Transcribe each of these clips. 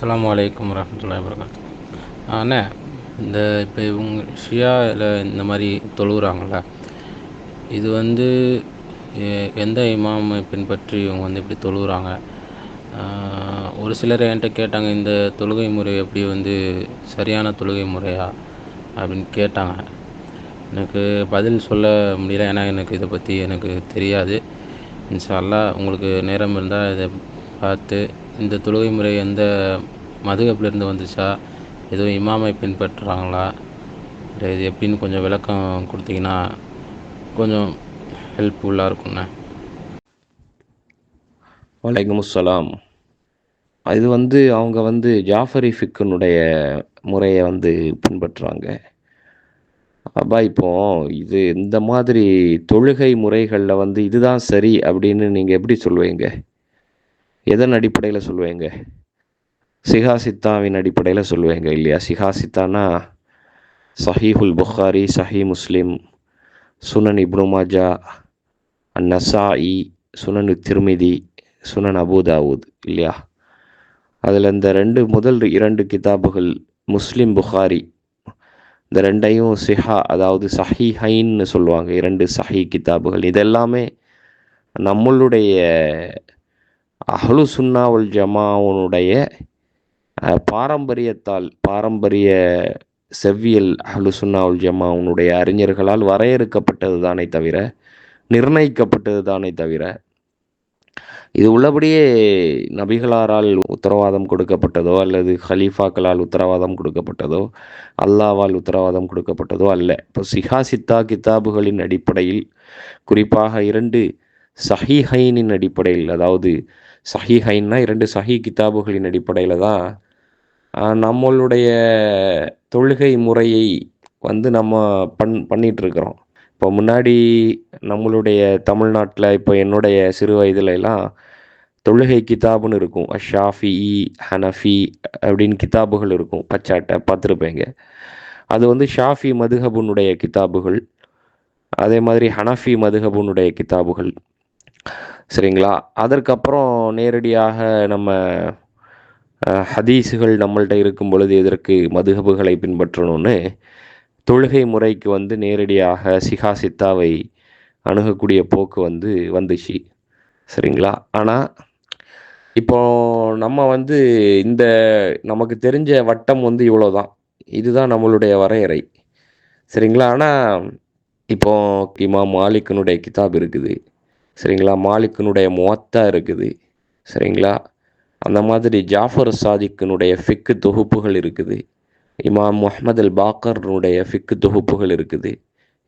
அஸ்லாம் வலைக்கம் வரஹ்மத்துல்லாஹி வபரகாத்து அண்ணே இந்த இப்போ இவங்க ஷியாவில் இந்த மாதிரி தொழுகிறாங்கள இது வந்து எந்த இமாமை பின்பற்றி இவங்க வந்து இப்படி தொழுகிறாங்க ஒரு சிலர் என்கிட்ட கேட்டாங்க இந்த தொழுகை முறை எப்படி வந்து சரியான தொழுகை முறையா அப்படின்னு கேட்டாங்க. எனக்கு பதில் சொல்ல முடியல ஏன்னா எனக்கு இதை பற்றி எனக்கு தெரியாது. இன்ஷா அல்லாஹ் உங்களுக்கு நேரம் இருந்தால் இதை பார்த்து இந்த தொழுகை முறை எந்த மதுகப்பிலிருந்து வந்துச்சா? எதுவும் இமாமை பின்பற்றுறாங்களா இல்லை இது எப்படின்னு கொஞ்சம் விளக்கம் கொடுத்தீங்கன்னா கொஞ்சம் ஹெல்ப்ஃபுல்லாக இருக்குண்ணே வலைக்கம் அஸ்லாம் இது வந்து அவங்க வந்து ஜாஃபரி ஃபிக்குனுடைய முறையை வந்து பின்பற்றுறாங்க அப்பா இப்போ இது இந்த மாதிரி தொழுகை முறைகளில் வந்து இதுதான் சரி அப்படின்னு நீங்கள் எப்படி சொல்லுவீங்க? எதன் அடிப்படையில் சொல்லுவீங்க? சிகாசித்தாவின் அடிப்படையில் சொல்லுவேங்க இல்லையா? சிகாசித்தானா சஹீஹுல் புகாரி சஹி முஸ்லிம் சுனன் இப்னு மாஜா இ சுனனு திருமிதி சுனன் அபுதாவூத் இல்லையா? அதில் இந்த ரெண்டு முதல் இரண்டு கிதாபுகள் முஸ்லிம் புகாரி. இந்த ரெண்டையும் சிஹா அதாவது சஹி ஹைன்னு சொல்லுவாங்க இரண்டு சஹி கிதாபுகள். இதெல்லாமே நம்மளுடைய அஹ்லு சுன்னாவுல் ஜமாவுனுடைய பாரம்பரியத்தால் பாரம்பரிய செவ்வியல் அஹ்லு சுன்னாவுல் ஜமாவுனுடைய அறிஞர்களால் வரையறுக்கப்பட்டது தானே தவிர நிர்ணயிக்கப்பட்டது தானே தவிர இது உள்ளபடியே நபிகளாரால் உத்தரவாதம் கொடுக்கப்பட்டதோ அல்லது ஹலீஃபாக்களால் உத்தரவாதம் கொடுக்கப்பட்டதோ அல்லாவால் உத்தரவாதம் கொடுக்கப்பட்டதோ அல்ல. இப்போ சிஹாசித்தா கிதாபுகளின் அடிப்படையில் குறிப்பாக இரண்டு சஹிஹைனின் அடிப்படையில் அதாவது சஹிஹைன்னா இரண்டு சஹி கிதாபுகளின் அடிப்படையில் தான் நம்மளுடைய தொழுகை முறையை வந்து நம்ம பண் பண்ணிகிட்ருக்குறோம் இப்போ முன்னாடி நம்மளுடைய தமிழ்நாட்டில் இப்போ என்னுடைய சிறு வயதுலலாம் தொழுகை கிதாபுன்னு இருக்கும். ஷாஃபி ஹனஃபி அப்படின்னு கிதாபுகள் இருக்கும். பச்சாட்டை பார்த்துருப்பேங்க. அது வந்து ஷாஃபி மதுஹபுனுடைய கிதாபுகள் அதே மாதிரி ஹனஃபி மதுஹபுனுடைய கிதாபுகள். சரிங்களா? அதற்கப்புறம் நேரடியாக நம்ம ஹதீஸுகள் நம்மள்கிட்ட இருக்கும் பொழுது எதற்கு மதுகபுகளை பின்பற்றணும்னு தொழுகை முறைக்கு வந்து நேரடியாக சிகா சித்தாவை அணுகக்கூடிய போக்கு வந்து வந்துச்சு. சரிங்களா? ஆனால் இப்போ நம்ம வந்து இந்த நமக்கு தெரிஞ்ச வட்டம் வந்து இவ்வளோ தான் இதுதான் நம்மளுடைய வரையறை. சரிங்களா? ஆனால் இப்போ இமாம் மாலிக்கனுடைய கிதாப் இருக்குது. சரிங்களா? மாலிக்கினுடைய முவத்தா இருக்குது. சரிங்களா? அந்த மாதிரி ஜாஃபர் சாதிக்கினுடைய ஃபிக்கு தொகுப்புகள் இருக்குது. இமாம் முஹமது அல் பாக்கர்னுடைய ஃபிக்கு தொகுப்புகள் இருக்குது.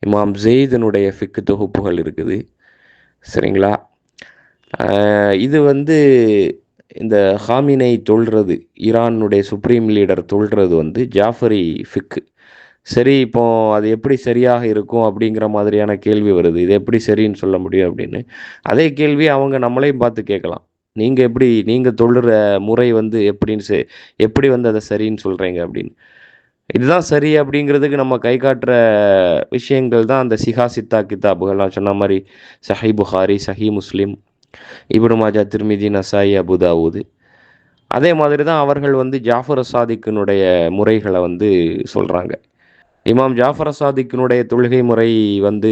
இமாம் ஜெயிதனுடைய ஃபிக்கு தொகுப்புகள் இருக்குது. சரிங்களா? இது வந்து இந்த ஹாமினை தொல்றது ஈரானுடைய சுப்ரீம் லீடர் தொல்றது வந்து ஜாஃபரி ஃபிக்கு. சரி இப்போ அது எப்படி சரியாக இருக்கும் அப்படிங்கிற மாதிரியான கேள்வி வருது. இது எப்படி சரின்னு சொல்ல முடியும் அப்படின்னு. அதே கேள்வி அவங்க நம்மளையும் பார்த்து கேட்கலாம். நீங்கள் எப்படி நீங்கள் தொழுற முறை வந்து எப்படின்னு செ- எப்படி வந்து அதை சரின்னு சொல்கிறீங்க அப்படின்னு. இதுதான் சரி அப்படிங்கிறதுக்கு நம்ம கை காட்டுற விஷயங்கள் தான் அந்த சிஹா சித்தா கித்தாபுகள் நான் சொன்ன மாதிரி சஹி புகாரி சஹி முஸ்லீம் இப்னு மாஜா திருமிதி நசாயி அபுதாவூது அதே மாதிரி தான் அவர்கள் வந்து ஜாஃபர் சாதிக்கினுடைய முறைகளை வந்து சொல்கிறாங்க இமாம் ஜாஃபர் சாதிக்கினுடைய தொழுகை முறை வந்து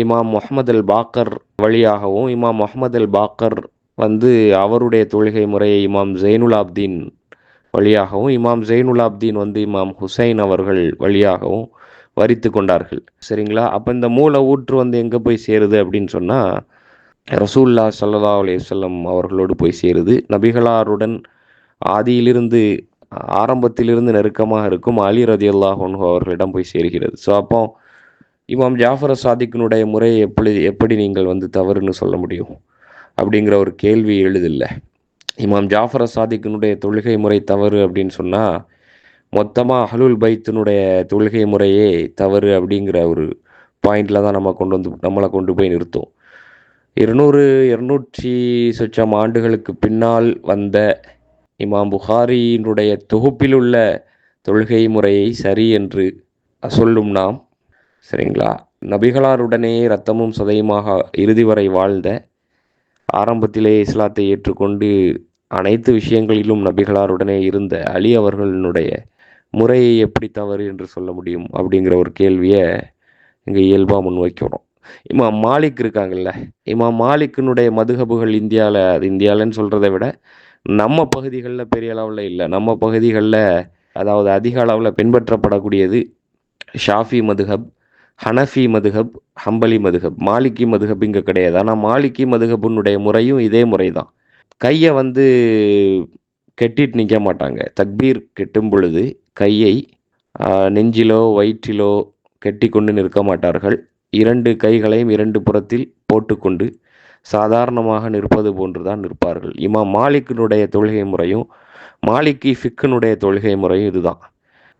இமாம் முஹம்மது அல் பாக்கர் வழியாகவும் இமாம் முஹம்மது அல் பாக்கர் வந்து அவருடைய தொழுகை முறையை இமாம் ஜெயினுல் ஆப்தீன் வழியாகவும் இமாம் ஜெயினுல் ஆப்தீன் வந்து இமாம் ஹுசைன் அவர்கள் வழியாகவும் வரித்து கொண்டார்கள். சரிங்களா? அப்போ இந்த மூல ஊற்று வந்து எங்கே போய் சேருது அப்படின்னு சொன்னால் ரசூல்லா சல்லா அலையம் அவர்களோடு போய் சேருது. நபிகளாருடன் ஆதியிலிருந்து ஆரம்பத்திலிருந்து நெருக்கமாக இருக்கும் அலி ரதி அவர்களிடம் போய் சேர்கிறது. ஸோ அப்போ இமாம் ஜாஃபர் சாதிக்கினுடைய முறையை எப்படி எப்படி நீங்கள் வந்து தவறுன்னு சொல்ல முடியும்? அப்படிங்கிற ஒரு கேள்வி எழுதில்லை. இமாம் ஜாஃபர் சாதிக்கினுடைய தொழுகை முறை தவறு அப்படின்னு சொன்னால் மொத்தமாக அஹலுல் பைத்தினுடைய தொழுகை முறையே தவறு அப்படிங்கிற ஒரு பாயிண்டில் தான் நம்ம கொண்டு வந்து நம்மளை கொண்டு போய் நிறுத்தும். இருநூறு இருநூற்றி சொச்சம் ஆண்டுகளுக்கு பின்னால் வந்த இமாம் புகாரியினுடைய தொகுப்பில் உள்ள தொழுகை முறையை சரி என்று சொல்லும் நாம் சரிங்களா? நபிகளாருடனே ரத்தமும் சதையுமாக இறுதி வரை வாழ்ந்த ஆரம்பத்திலே இஸ்லாத்தை ஏற்றுக்கொண்டு அனைத்து விஷயங்களிலும் நபிகளாருடனே இருந்த அலி அவர்களுடைய முறையை எப்படி தவறு என்று சொல்ல முடியும் அப்படிங்கிற ஒரு கேள்வியை இங்கே இயல்பாக முன்வைக்கிறோம் இமாம் மாலிக் இருக்காங்கல்ல இமாம் மாலிக்கினுடைய மதுகபுகள் இந்தியாவில் அது இந்தியாவிலன்னு சொல்கிறத விட நம்ம பகுதிகளில் பெரிய அளவில் இல்லை. நம்ம பகுதிகளில் அதாவது அதிக அளவில் பின்பற்றப்படக்கூடியது ஷாஃபி மதுஹப் ஹனஃபி மதுஹப் ஹம்பலி மதுஹப் மாலிக்கி மதுஹப் இங்கே கிடையாது. ஆனால் மாலிக்கி மதுஹபுனுடைய முறையும் இதே முறை தான் கையை வந்து கெட்டிட்டு நிற்க மாட்டாங்க. தக்பீர் கெட்டும் பொழுது கையை நெஞ்சிலோ வயிற்றிலோ கெட்டி கொண்டு நிற்க மாட்டார்கள். இரண்டு கைகளையும் இரண்டு புறத்தில் போட்டுக்கொண்டு சாதாரணமாக நிற்பது போன்று தான் நிற்பார்கள். இமாம் மாலிக்கினுடைய தொழுகை முறையும் மாலிக்கி ஃபிக்கினுடைய தொழுகை முறையும் இதுதான்.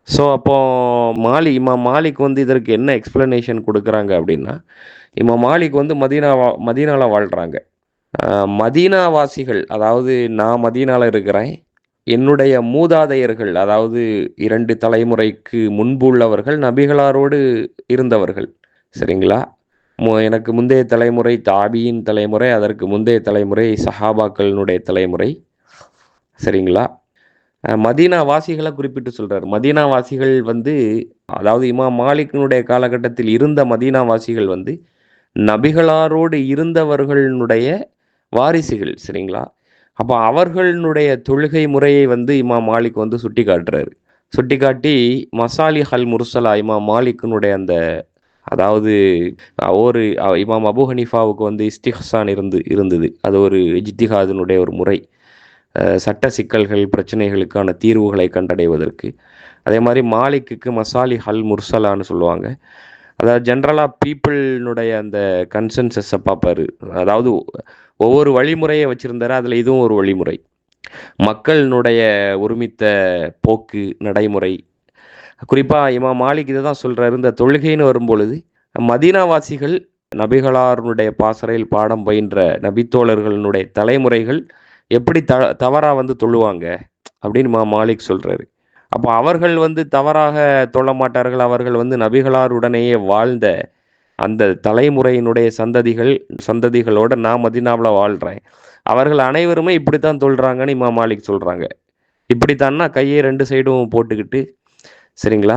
ஸோ அப்போ மாலி இமாம் மாலிக் வந்து இதற்கு என்ன எக்ஸ்பிளனேஷன் கொடுக்குறாங்க அப்படின்னா இமாம் மாலிக் வந்து மதீனா மதீனாவில் வாழ்கிறாங்க மதீனாவாசிகள் அதாவது நான் மதீனாவில் இருக்கிறேன் என்னுடைய மூதாதையர்கள் அதாவது இரண்டு தலைமுறைக்கு முன்பு உள்ளவர்கள் நபிகளாரோடு இருந்தவர்கள். சரிங்களா? எனக்கு முந்தைய தலைமுறை தாபியின் தலைமுறை அதற்கு முந்தைய தலைமுறை சஹாபாக்களினுடைய தலைமுறை. சரிங்களா? மதீனா வாசிகளை குறிப்பிட்டு சொல்கிறார் மதீனா வாசிகள் வந்து அதாவது இமா மாலிக்கினுடைய காலகட்டத்தில் இருந்த மதீனா வாசிகள் வந்து நபிகளாரோடு இருந்தவர்களுடைய வாரிசுகள் சரிங்களா? அப்போ அவர்களுடைய தொழுகை முறையை வந்து இமா மாலிக் வந்து சுட்டி காட்டுறாரு சுட்டி காட்டி மசாலி ஹல் முர்சலா இமா மாலிக்கினுடைய அந்த அதாவது ஒரு இமாம் அபு ஹனீஃபாவுக்கு வந்து இஸ்திஹான் இருந்து இருந்தது. அது ஒரு இஜ்திஹாதினுடைய ஒரு முறை. சட்ட சிக்கல்கள் பிரச்சனைகளுக்கான தீர்வுகளை கண்டடைவதற்கு. அதே மாதிரி மாலிக்குக்கு மசாலி ஹல் முர்சலான்னு சொல்லுவாங்க. அதாவது ஜென்ரலாக பீப்புளினுடைய அந்த கன்சென்சஸை பார்ப்பாரு. அதாவது ஒவ்வொரு வழிமுறையை வச்சுருந்தாரு அதில் இதுவும் ஒரு வழிமுறை. மக்களினுடைய ஒருமித்த போக்கு நடைமுறை குறிப்பாக இமா மாலிக் இதை தான் சொல்கிறாரு இந்த தொழுகைன்னு வரும்பொழுது மதீனாவாசிகள் நபிகளாருடைய பாசறையில் பாடம் பயின்ற நபித்தோழர்களுடைய தலைமுறைகள் எப்படி த தவறாக வந்து தொழுவாங்க அப்படின்னு மா மாலிக் சொல்கிறாரு அப்போ அவர்கள் வந்து தவறாக தொழ மாட்டார்கள். அவர்கள் வந்து நபிகளாருடனேயே வாழ்ந்த அந்த தலைமுறையினுடைய சந்ததிகள் சந்ததிகளோட நான் மதினாவில் வாழ்கிறேன் அவர்கள் அனைவருமே இப்படித்தான் தொழுறாங்கன்னு இமா மாலிக் சொல்கிறாங்க இப்படித்தான்னா கையை ரெண்டு சைடும் போட்டுக்கிட்டு சரிங்களா?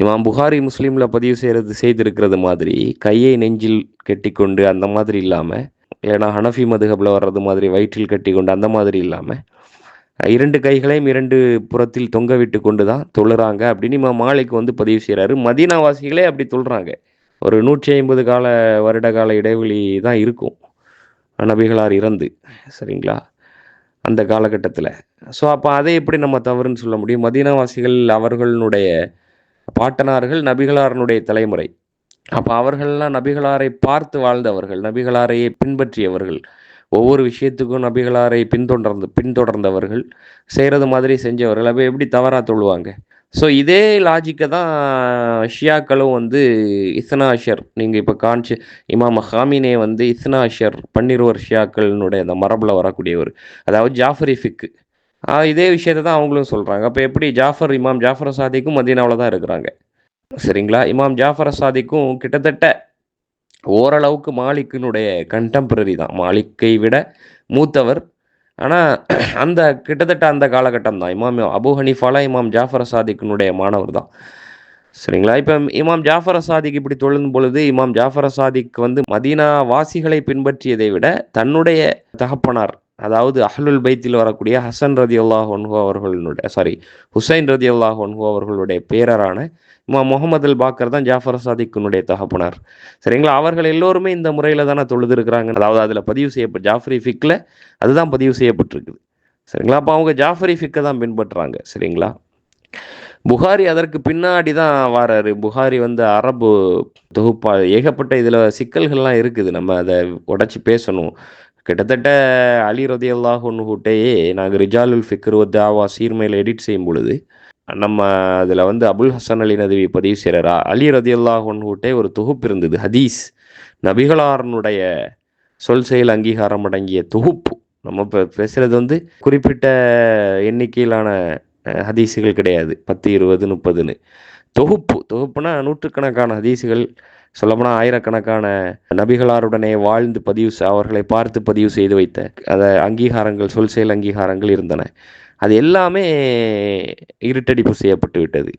இமாம் புகாரி முஸ்லீமில் பதிவு செய்கிறது செய்திருக்கிறது மாதிரி கையை நெஞ்சில் கட்டிக்கொண்டு அந்த மாதிரி இல்லாமல் ஏன்னா ஹனஃபி மதுகபில் வர்றது மாதிரி வயிற்றில் கட்டி கொண்டு அந்த மாதிரி இல்லாமல் இரண்டு கைகளையும் இரண்டு புறத்தில் தொங்க விட்டு கொண்டு தான் தொழுறாங்க அப்படின்னு இமாம் மாலைக்கு வந்து பதிவு செய்கிறாரு மதீனாவாசிகளே அப்படி தொழுறாங்க. ஒரு நூற்றி ஐம்பது கால வருட கால இடைவெளி தான் இருக்கும். நபிகளார் இறந்து சரிங்களா? அந்த காலகட்டத்தில். ஸோ அப்போ அதை எப்படி நம்ம தவறுன்னு சொல்ல முடியும்? மதீனவாசிகள் அவர்களுடைய பாட்டனார்கள் நபிகளாரனுடைய தலைமுறை. அப்போ அவர்கள்லாம் நபிகளாரை பார்த்து வாழ்ந்தவர்கள் நபிகளாரையே பின்பற்றியவர்கள். ஒவ்வொரு விஷயத்துக்கும் நபிகளாரை பின்தொடர்ந்து பின்தொடர்ந்தவர்கள் செய்கிறது மாதிரி செஞ்சவர்கள். அப்போ எப்படி தவறாக தொழுவாங்க? ஸோ இதே லாஜிக்கை தான் ஷியாக்களும் வந்து இஸ்னாஷர் நீங்கள் இப்போ காமிச்சு இமாம் ஹாமினே வந்து இஸ்னாஷர் பன்னிருவர் ஷியாக்களினுடைய அந்த மரபில் வரக்கூடியவர். அதாவது ஜாஃபரி ஃபிக்கு. இதே விஷயத்தை தான் அவங்களும் சொல்கிறாங்க அப்போ எப்படி ஜாஃபர் இமாம் ஜாஃபர் சாதிக்கும் மதீனாவில் தான் இருக்கிறாங்க. சரிங்களா? இமாம் ஜாஃபர் சாதிக்கும் கிட்டத்தட்ட ஓரளவுக்கு மாலிக்கினுடைய கண்டெம்பரரி தான். மாலிக்கை விட மூத்தவர் ஆனால் அந்த கிட்டத்தட்ட அந்த காலகட்டம் தான் இமாம் அபு ஹனீஃபாலா இமாம் ஜாஃபர் சாதிக்கினுடைய மாணவர் தான் சரிங்களா? இப்போ இமாம் ஜாஃபர் சாதிக் இப்படி தொழும் பொழுது இமாம் ஜாஃபர் சாதிக் வந்து மதீனா வாசிகளை பின்பற்றியதை விட தன்னுடைய தகப்பனார் அதாவது அஹ்லுல் பைத்தில் வரக்கூடிய ஹசன் ரதி அல்லாஹ் ஒன்ஹு அவர்களுடைய சாரி ஹுசைன் ரதி அல்லாஹ் ஒன்ஹு அவர்களுடைய பேரரான இமாம் முகமது அல் பாக்கர் தான் ஜாஃபர் சாதிக்கினுடைய தகப்பனார். சரிங்களா? அவர்கள் எல்லோருமே இந்த முறையில் தானே தொழுது இருக்கிறாங்க அதாவது அதில் பதிவு செய்யப்பட்ட ஜாஃபரி ஃபிக்கில் அதுதான் பதிவு செய்யப்பட்டிருக்குது. சரிங்களா? அப்போ அவங்க ஜாஃபரி ஃபிக்கை தான் பின்பற்றுறாங்க சரிங்களா? புகாரி அதற்கு பின்னாடி தான் வராரு. புகாரி வந்து அரபு தொகுப்பா ஏகப்பட்ட இதில் சிக்கல்கள்லாம் இருக்குது. நம்ம அதை உடச்சி பேசணும். கிட்டத்தட்ட அலி ஒன்று கூட்டையே நாங்கள் ரிஜாலுல் ஃபிக்ரு தாவா சீர்மையில் எடிட் செய்யும் பொழுது நம்ம அதில் வந்து அபுல் ஹசன் அலி நதவி பதிவு செய்கிறாரா அலி ரதி அல்லாஹூட்டே ஒரு தொகுப்பு இருந்தது ஹதீஸ். நபிகளாரனுடைய சொல் செயல் அங்கீகாரம் அடங்கிய தொகுப்பு. நம்ம இப்போ பேசுகிறது வந்து குறிப்பிட்ட எண்ணிக்கையிலான ஹதீஸுகள் கிடையாது. பத்து இருபது முப்பதுன்னு. தொகுப்பு தொகுப்புனா நூற்றுக்கணக்கான ஹதீஸுகள் சொல்லப்போனால் ஆயிரக்கணக்கான நபிகளாருடனே வாழ்ந்து பதிவு அவர்களை பார்த்து பதிவு செய்து வைத்த அதை அங்கீகாரங்கள் சொல் செயல் அங்கீகாரங்கள் இருந்தன. அது எல்லாமே இருட்டடிப்பு செய்யப்பட்டு விட்டது.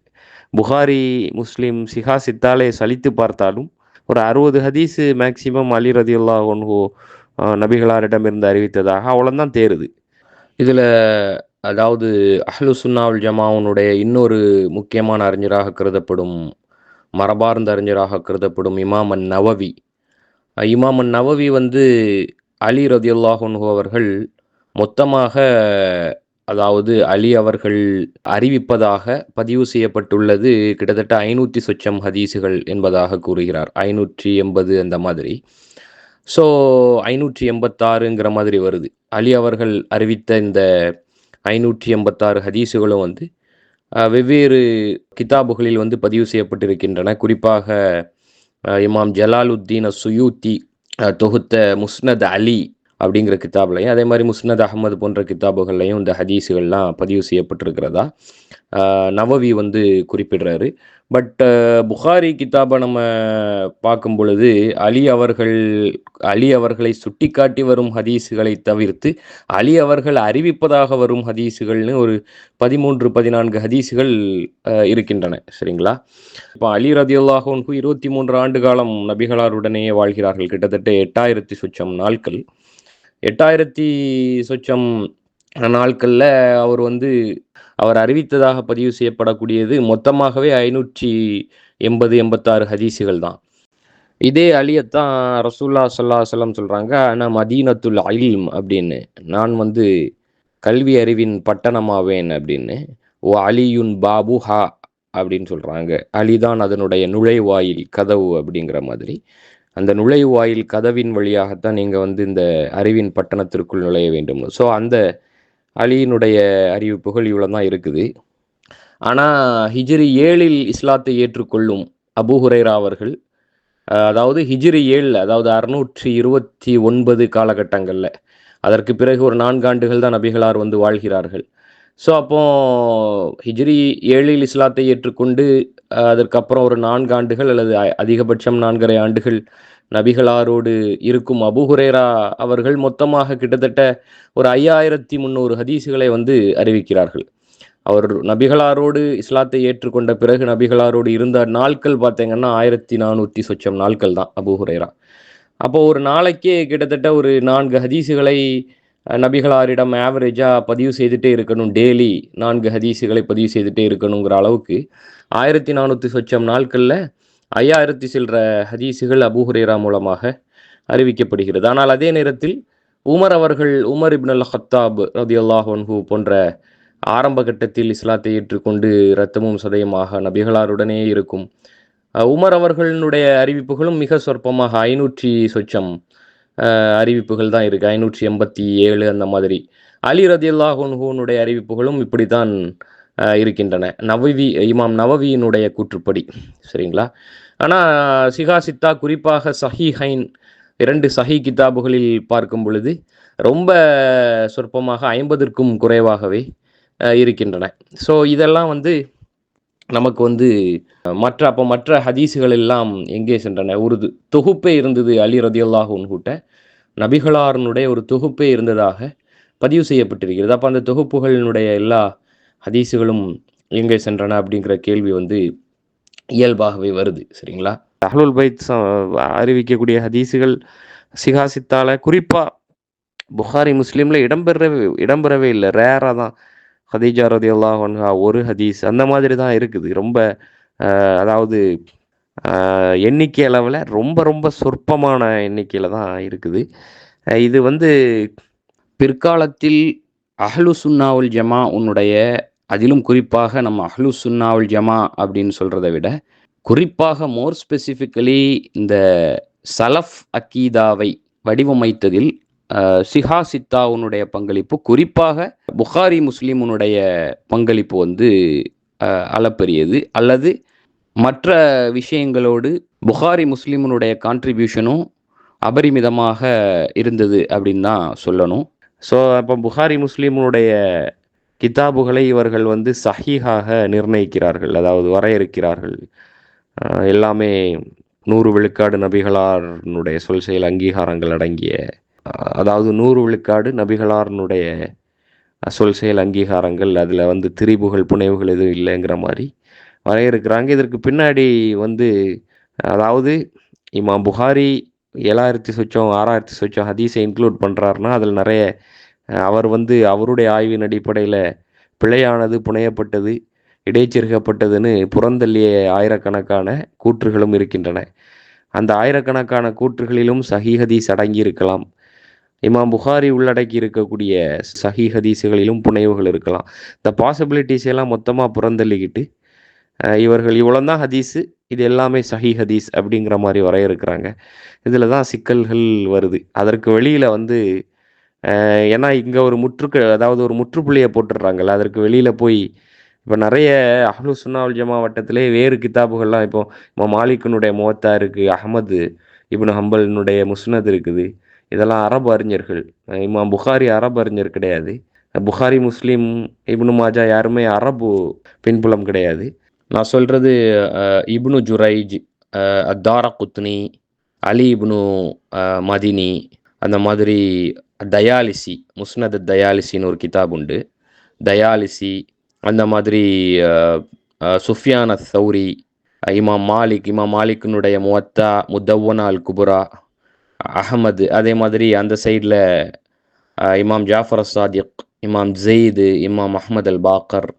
புகாரி முஸ்லீம் சிஹா சித்தாலே சலித்து பார்த்தாலும் ஒரு அறுபது ஹதீஸு மேக்சிமம் அலி ரதியுல்லா ஒன்ஹோ நபிகளாரிடமிருந்து அறிவித்ததாக அவ்வளோதான் தேருது இதில் அதாவது அஹ்லு சுன்னாவுல் ஜமாவுனுடைய இன்னொரு முக்கியமான அறிஞராக கருதப்படும் மரபார்ந்த அறிஞராக கருதப்படும் இமாமன் நவவி இமாமன் நவவி வந்து அலி ரதியுல்லாஹன்ஹு அவர்கள் மொத்தமாக அதாவது அலி அவர்கள் அறிவிப்பதாக பதிவு செய்யப்பட்டுள்ளது கிட்டத்தட்ட ஐநூற்றி சொச்சம் ஹதீஸுகள் என்பதாக கூறுகிறார். ஐநூற்றி எண்பது அந்த மாதிரி. ஸோ ஐநூற்றி எண்பத்தாறுங்கிற மாதிரி வருது. அலி அவர்கள் அறிவித்த இந்த ஐநூற்றி எண்பத்தாறு ஹதீஸுகளும் வந்து வெவ்வேறு கிதாபுகளில் வந்து பதிவு செய்யப்பட்டிருக்கின்றன. குறிப்பாக இமாம் ஜலாலுத்தீன் சுயூத்தி தொகுத்த முஸ்னத் அலி அப்படிங்கிற கித்தாப்லையும் அதே மாதிரி முஸ்னத் அகமது போன்ற கித்தாபுகள்லையும் இந்த ஹதீஸுகள்லாம் பதிவு செய்யப்பட்டிருக்கிறதா? நவவி வந்து குறிப்பிடுறாரு. பட் புகாரி கித்தாபை நம்ம பார்க்கும் பொழுது அலி அவர்கள் அலி அவர்களை சுட்டிக்காட்டி வரும் ஹதீஸுகளை தவிர்த்து அலி அவர்கள் அறிவிப்பதாக வரும் ஹதீஸுகள்னு ஒரு பதிமூன்று பதினான்கு ஹதீஸுகள் இருக்கின்றன. சரிங்களா? இப்போ அலி ரதியுல்லாஹோன்கு இருபத்தி மூன்று ஆண்டு காலம் நபிகளாருடனே வாழ்கிறார்கள். கிட்டத்தட்ட எட்டாயிரத்தி சுச்சம் நாட்கள். எட்டாயிரத்தி சொச்சம் நாட்களில் அவர் வந்து அவர் அறிவித்ததாக பதிவு செய்யப்படக்கூடியது மொத்தமாகவே ஐநூற்றி எண்பது எண்பத்தாறு ஹதீஸுகள் தான். இதே அலியத்தான் ரசூல்லா சொல்லா சொல்லம் சொல்கிறாங்க ஆனால் மதீனத்துல் அலிம் அப்படின்னு. நான் வந்து கல்வி அறிவின் பட்டணமாவேன் அப்படின்னு. ஓ அலியுன் பாபு ஹா அப்படின்னு சொல்கிறாங்க அலிதான் அதனுடைய நுழைவாயில் கதவு அப்படிங்கிற மாதிரி. அந்த நுழைவாயில் கதவின் வழியாகத்தான் நீங்கள் வந்து இந்த அறிவின் பட்டணத்திற்குள் நுழைய வேண்டும். ஸோ அந்த அலியினுடைய அறிவிப்புகள் இவ்வளோ தான் இருக்குது. ஆனால் ஹிஜ்ரி ஏழில் இஸ்லாத்தை ஏற்றுக்கொள்ளும் அபூ ஹுரைரா அவர்கள் அதாவது ஹிஜ்ரி ஏழில் அதாவது அறுநூற்றி இருபத்தி ஒன்பது காலகட்டங்களில் அதற்கு பிறகு ஒரு நான்காண்டுகள் தான் நபிகளார் வந்து வாழ்கிறார்கள். ஸோ அப்போ ஹிஜ்ரி ஏழில் இஸ்லாத்தை ஏற்றுக்கொண்டு அதற்கப்புறம் ஒரு நான்கு ஆண்டுகள் அல்லது அ- அதிகபட்சம் நான்கரை ஆண்டுகள் நபிகளாரோடு இருக்கும் அபுஹுரேரா அவர்கள் மொத்தமாக கிட்டத்தட்ட ஒரு ஐயாயிரத்தி முந்நூறு ஹதீஸுகளை வந்து அறிவிக்கிறார்கள். அவர் நபிகளாரோடு இஸ்லாத்தை ஏற்றுக்கொண்ட பிறகு நபிகளாரோடு இருந்த நாட்கள் பார்த்தீங்கன்னா ஆயிரத்தி நானூற்றி சொச்சம் நாட்கள் தான் அபுஹுரேரா அப்போ ஒரு நாளைக்கே கிட்டத்தட்ட ஒரு நான்கு ஹதீஸுகளை நபிகளாரிடம் ஆவரேஜாக பதிவு செய்துட்டே இருக்கணும். டெய்லி நான்கு ஹதீஸுகளை பதிவு செய்துட்டே இருக்கணுங்கிற அளவுக்கு ஆயிரத்தி நானூற்றி சொச்சம் நாட்களில் ஐயாயிரத்தி சில்லற ஹதீஸுகள் அபூஹுரேரா மூலமாக அறிவிக்கப்படுகிறது. ஆனால் அதே நேரத்தில் உமர் அவர்கள் உமர் இப்னு அல் ஹத்தாப் ரதி அல்லாஹன்ஹூ போன்ற ஆரம்ப கட்டத்தில் இஸ்லாத்தை ஏற்றுக்கொண்டு இரத்தமும் சதயமாக நபிகளாருடனே இருக்கும். உமர் அவர்களுடைய அறிவிப்புகளும் மிக சொற்பமாக ஐநூற்றி சொச்சம் அறிவிப்புகள் தான் இருக்குது ஐநூற்றி எண்பத்தி ஏழு அந்த மாதிரி. அலி ரதியுல்லாஹுனுடைய அறிவிப்புகளும் இப்படி தான் இருக்கின்றன. நவவி இமாம் நவவியினுடைய கூற்றுப்படி. சரிங்களா? ஆனால் சிகா சித்தா குறிப்பாக சஹீஹைன் இரண்டு சஹி கிதாபுகளில் பார்க்கும் பொழுது ரொம்ப சொற்பமாக ஐம்பதற்கும் குறைவாகவே இருக்கின்றன. ஸோ இதெல்லாம் வந்து நமக்கு வந்து மற்ற அப்போ மற்ற ஹதீஸுகள் எல்லாம் எங்கே சென்றன? ஒரு தொகுப்பே இருந்தது அலி ரதியுல்லாஹ் உன்கூட்ட நபிகளாரனுடைய ஒரு தொகுப்பே இருந்ததாக பதிவு செய்யப்பட்டிருக்கிறது. அப்போ அந்த தொகுப்புகளினுடைய எல்லா ஹதீஸுகளும் எங்கே சென்றன அப்படிங்கிற கேள்வி வந்து இயல்பாகவே வருது சரிங்களா? அஹ்லுல் பைத் அறிவிக்கக்கூடிய ஹதீஸுகள் சிகாசித்தால குறிப்பாக புகாரி முஸ்லீமில் இடம்பெறவே இடம்பெறவே இல்லை. ரேராக தான். ஹதீஜா ரதி அன்ஹா ஒரு ஹதீஸ் அந்த மாதிரி தான் இருக்குது. ரொம்ப அதாவது எண்ணிக்கை அளவில் ரொம்ப ரொம்ப சொற்பமான எண்ணிக்கையில் தான் இருக்குது. இது வந்து பிற்காலத்தில் அஹ்லு சுன்னாவுல் ஜமா உன்னுடைய அதிலும் குறிப்பாக நம்ம அஹ்லு சுன்னாவுல் ஜமா அப்படின்னு சொல்கிறத விட குறிப்பாக மோர் ஸ்பெசிஃபிக்கலி இந்த சலஃப் அக்கீதாவை வடிவமைத்ததில் சிஹா சித்தாவுனுடைய பங்களிப்பு. குறிப்பாக புகாரி முஸ்லீமுனுடைய பங்களிப்பு வந்து அளப்பரியது. அல்லது மற்ற விஷயங்களோடு புகாரி முஸ்லீமுனுடைய கான்ட்ரிபியூஷனும் அபரிமிதமாக இருந்தது அப்படின்னு தான் சொல்லணும். ஸோ அப்போ புகாரி முஸ்லீமுடைய கிதாபுகளை இவர்கள் வந்து சஹீஹாக நிர்ணயிக்கிறார்கள். அதாவது வரையறுக்கிறார்கள். எல்லாமே நூறு விழுக்காடு நபிகளாருடைய சொல் செயல் அங்கீகாரங்கள் அடங்கிய அதாவது நூறு விழுக்காடு நபிகளாருனுடைய சொல் செயல் அங்கீகாரங்கள் அதில் வந்து திரிபுகள் புனைவுகள் எதுவும் இல்லைங்கிற மாதிரி வரையறுக்கிறாங்க. இதற்கு பின்னாடி வந்து அதாவது இமாம் புகாரி ஏழாயிரத்தி சொச்சம் ஆறாயிரத்தி சொச்சம் ஹதீஸை இன்க்ளூட் பண்ணுறாருனா அதில் நிறைய அவர் வந்து அவருடைய ஆய்வின் அடிப்படையில் பிழையானது புனையப்பட்டது இடைச்செருகப்பட்டதுன்னு புறந்தள்ளிய ஆயிரக்கணக்கான கூற்றுகளும் இருக்கின்றன. அந்த ஆயிரக்கணக்கான கூற்றுகளிலும் சஹிஹதீஸ் அடங்கி இருக்கலாம் இமாம் புகாரி உள்ளடக்கி இருக்கக்கூடிய சஹி ஹதீஸுகளிலும் புனைவுகள் இருக்கலாம். இந்த பாசிபிலிட்டிஸ் எல்லாம் மொத்தமாக புறந்தள்ளிக்கிட்டு இவர்கள் இவ்வளோதான் ஹதீஸு இது எல்லாமே சஹி ஹதீஸ் அப்படிங்கிற மாதிரி வரையறுக்கிறாங்க. இதில் தான் சிக்கல்கள் வருது. அதற்கு வெளியில் வந்து ஏன்னா இங்கே ஒரு முற்றுக்கு அதாவது ஒரு முற்றுப்புள்ளியை போட்டுடுறாங்கல்ல அதற்கு வெளியில் போய் இப்போ நிறைய அஹ்லு சுன்னாவல் ஜமா வட்டத்திலே வேறு கிதாபுகள்லாம் இப்போ இப்போ மாலிக்கினுடைய முவத்தா இருக்குது அகமது இப்னு ஹம்பலினுடைய முஸ்னத் இருக்குது இதெல்லாம் அரபு அறிஞர்கள். இமாம் புகாரி அரபு அறிஞர் கிடையாது. புகாரி முஸ்லீம் இப்னு மாஜா யாருமே அரபு பின்புலம் கிடையாது. நான் சொல்கிறது இப்னு ஜுரைஜ் அத்தார குத்னி அலி இப்னு மதினி அந்த மாதிரி தயாலிசி முஸ்னத் தயாலிசின்னு ஒரு கிதாப் உண்டு. தயாலிசி அந்த மாதிரி சுஃபியான சௌரி இமாம் மாலிக் இமாம் மாலிக்கினுடைய முவத்தா முத்தவனா அல் குபுரா அகமது அதே மாதிரி அந்த சைடில் இமாம் ஜாஃபர் சாதிக் இமாம் ஜெயிது இமாம் அஹமது அல் பாக்கர்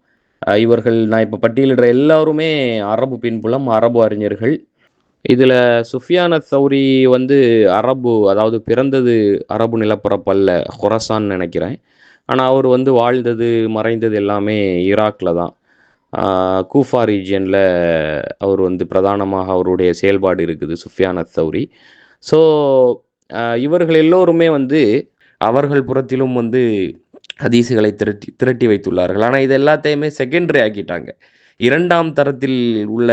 இவர்கள் நான் இப்போ பட்டியலிடுற எல்லாருமே அரபு பின்புலம் அரபு அறிஞர்கள். இதில் சுஃபியான சௌரி வந்து அரபு அதாவது பிறந்தது அரபு நிலப்பரப்பல்ல ஹொரசான்னு நினைக்கிறேன். ஆனால் அவர் வந்து வாழ்ந்தது மறைந்தது எல்லாமே ஈராக்கில் தான். கூஃபா ரீஜியனில் அவர் வந்து பிரதானமாக அவருடைய செயல்பாடு இருக்குது சுஃபியான சௌரி ஸோ இவர்கள் எல்லோருமே வந்து அவர்கள் புறத்திலும் வந்து ஹதீஸுகளை திரட்டி திரட்டி வைத்துள்ளார்கள். ஆனால் இது எல்லாத்தையுமே செகண்டரி ஆக்கிட்டாங்க. இரண்டாம் தரத்தில் உள்ள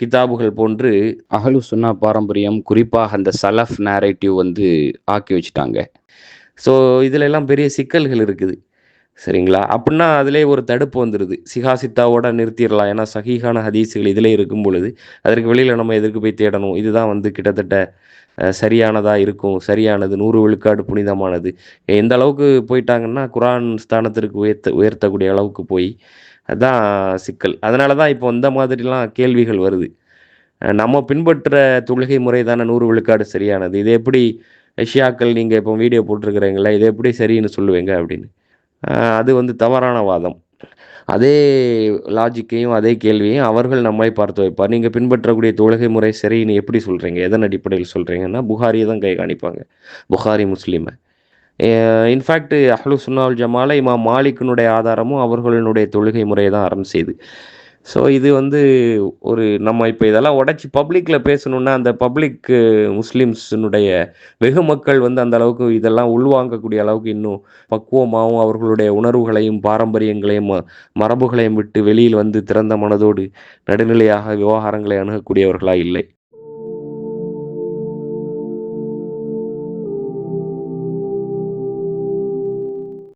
கிதாபுகள் போன்று அகலு சுன்னா பாரம்பரியம் குறிப்பாக அந்த சலஃப் நேரேட்டிவ் வந்து ஆக்கி வச்சுட்டாங்க. ஸோ இதில் எல்லாம் பெரிய சிக்கல்கள் இருக்குது. சரிங்களா? அப்படின்னா அதிலே ஒரு தடுப்பு வந்துடுது சிகாசித்தாவோட நிறுத்திடலாம். ஏன்னா சகிகான ஹதீஸுகள் இதிலே இருக்கும் பொழுது அதற்கு வெளியில் நம்ம எதற்கு போய் தேடணும்? இதுதான் வந்து கிட்டத்தட்ட சரியானதாக இருக்கும். சரியானது. நூறு விழுக்காடு புனிதமானது. எந்த அளவுக்கு போயிட்டாங்கன்னா குரான் ஸ்தானத்திற்கு உயர்த்த உயர்த்தக்கூடிய அளவுக்கு போய் அதுதான் சிக்கல். அதனால தான் இப்போ இந்த மாதிரிலாம் கேள்விகள் வருது. நம்ம பின்பற்ற தொழுகை முறை தானே நூறு விழுக்காடு சரியானது. இது எப்படி ஷியாக்கள் நீங்கள் இப்போ வீடியோ போட்டிருக்கிறீங்களா இது எப்படி சரின்னு சொல்லுவீங்க அப்படின்னு. அது வந்து தவறான வாதம். அதே லாஜிக்கையும் அதே கேள்வியும் அவர்கள் நம்மை பார்த்து வைப்பார். நீங்கள் பின்பற்றக்கூடிய தொழுகை முறை சரின்னு எப்படி சொல்கிறீங்க எதன் அடிப்படையில் சொல்கிறீங்கன்னா புகாரியை தான் கை காணிப்பாங்க. புகாரி முஸ்லீமை. இன்ஃபேக்ட் அஹ்லு சுன்னால் ஜமால இமாம் மாலிக்கினுடைய ஆதாரமும் அவர்களுடைய தொழுகை முறையை தான் அறம் செய்து. ஸோ இது வந்து ஒரு நம்ம இப்போ இதெல்லாம் உடச்சி பப்ளிக்கில் பேசணுன்னா அந்த பப்ளிக் முஸ்லீம்ஸினுடைய வெகு மக்கள் வந்து அந்த அளவுக்கு இதெல்லாம் உள்வாங்கக்கூடிய அளவுக்கு இன்னும் பக்குவமாகவும் அவர்களுடைய உணர்வுகளையும் பாரம்பரியங்களையும் மரபுகளையும் விட்டு வெளியில் வந்து திறந்த மனதோடு நடுநிலையாக விவகாரங்களை அணுகக்கூடியவர்களாக இல்லை.